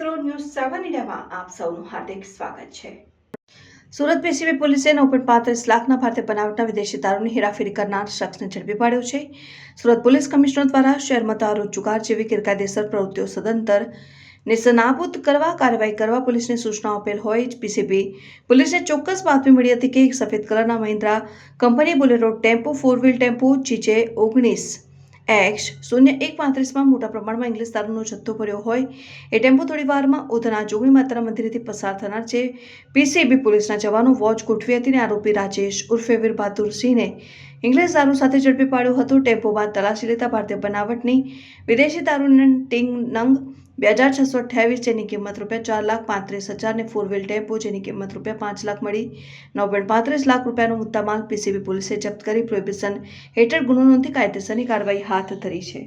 આપ સૌનું હાર્દિક સ્વાગત છે. સુરત પીસીબી પોલીસે નવ પોઈન્ટ પાંત્રીસ લાખના ભારતીય બનાવટના વિદેશી દારૂની હેરાફેરી કરનાર શખ્સને ઝડપી પાડ્યો છે. સુરત પોલીસ કમિશનર દ્વારા શહેરમાં દારૂ જુગાર જેવી ગેરકાયદેસર પ્રવૃત્તિઓ સદંતર નિષ્ણાબૂદ કરવા, કાર્યવાહી કરવા પોલીસને સૂચનાઓ આપેલ હોય પીસીબી પોલીસને ચોક્કસ બાતમી મળી હતી કે એક સફેદ કલરના Mahindra company Bolero tempo, four wheel tempo, GJ ઓગણીસ એક્સ શૂન્ય એક પાંત્રીસમાં મોટા પ્રમાણમાં ઇંગ્લિશ દારૂનો જથ્થો ભર્યો હોય. એ ટેમ્પો થોડી વારમાં ઉધના જોગણી માતા મંદિરેથી પસાર થનાર છે. પીસીબી પોલીસના જવાનો વોચ ગોઠવી હતી અને આરોપી રાજેશ ઉર્ફે વીર બહાદુરસિંહને ઇંગ્લિશ દારૂ સાથે ઝડપી પાડ્યો હતો. ટેમ્પો બાદ તલાશી લેતા ભારતીય બનાવટની વિદેશી દારૂની ટીંગ નંગ બે હજાર છસો અઠ્યાવીસ, જેની કિંમત રૂપિયા ચાર લાખ પાંત્રીસ હજારને ફોર વ્હીલ ટેમ્પો, જેની કિંમત રૂપિયા પાંચ લાખ મળી નવ પોઈન્ટ પાંત્રીસ લાખ રૂપિયાનો મુદ્દામાલ પીસીબી પોલીસે જપ્ત કરી. પ્રોહિબિશન હેઠળ ગુનો નોંધી કાયદેસરની કાર્યવાહી હાથ ધરી છે.